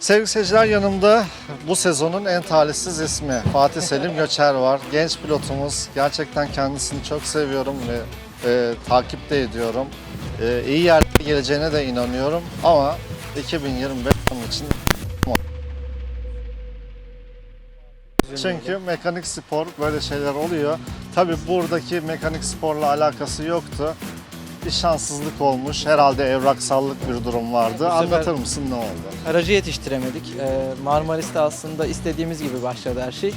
Sevgili seyirciler yanımda bu sezonun en talihsiz ismi Fatih Selim Göçer var. Genç pilotumuz. Gerçekten kendisini çok seviyorum ve e, takip de ediyorum. E, iyi yerlere geleceğine de inanıyorum ama 2025 onun için Çünkü mekanik spor böyle şeyler oluyor. Tabii buradaki mekanik sporla alakası yoktu. Bir şanssızlık olmuş. Herhalde evraksallık bir durum vardı. sefer- Anlatır mısın ne oldu? Aracı yetiştiremedik. Ee, Marmaris'te aslında istediğimiz gibi başladı her şey.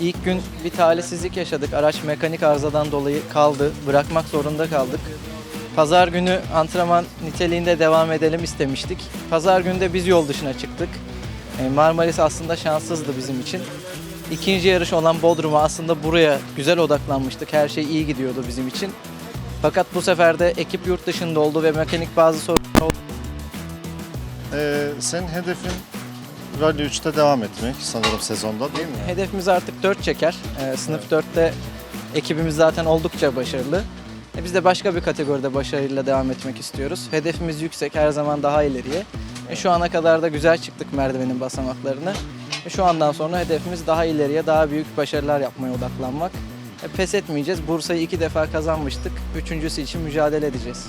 İlk gün bir talihsizlik yaşadık. Araç mekanik arızadan dolayı kaldı. Bırakmak zorunda kaldık. Pazar günü antrenman niteliğinde devam edelim istemiştik. Pazar günü de biz yol dışına çıktık. Ee, Marmaris aslında şanssızdı bizim için. İkinci yarış olan Bodrum'a aslında buraya güzel odaklanmıştık. Her şey iyi gidiyordu bizim için. Fakat bu sefer de ekip yurt dışında oldu ve mekanik bazı sorunlar oldu. Ee, senin hedefin Rally 3'te devam etmek sanırım sezonda değil mi? Hedefimiz artık 4 çeker. Ee, sınıf 4'te ekibimiz zaten oldukça başarılı. E, biz de başka bir kategoride başarıyla devam etmek istiyoruz. Hedefimiz yüksek, her zaman daha ileriye. E, şu ana kadar da güzel çıktık merdivenin basamaklarını. E, şu andan sonra hedefimiz daha ileriye, daha büyük başarılar yapmaya odaklanmak. E, pes etmeyeceğiz. Bursa'yı iki defa kazanmıştık. Üçüncüsü için mücadele edeceğiz.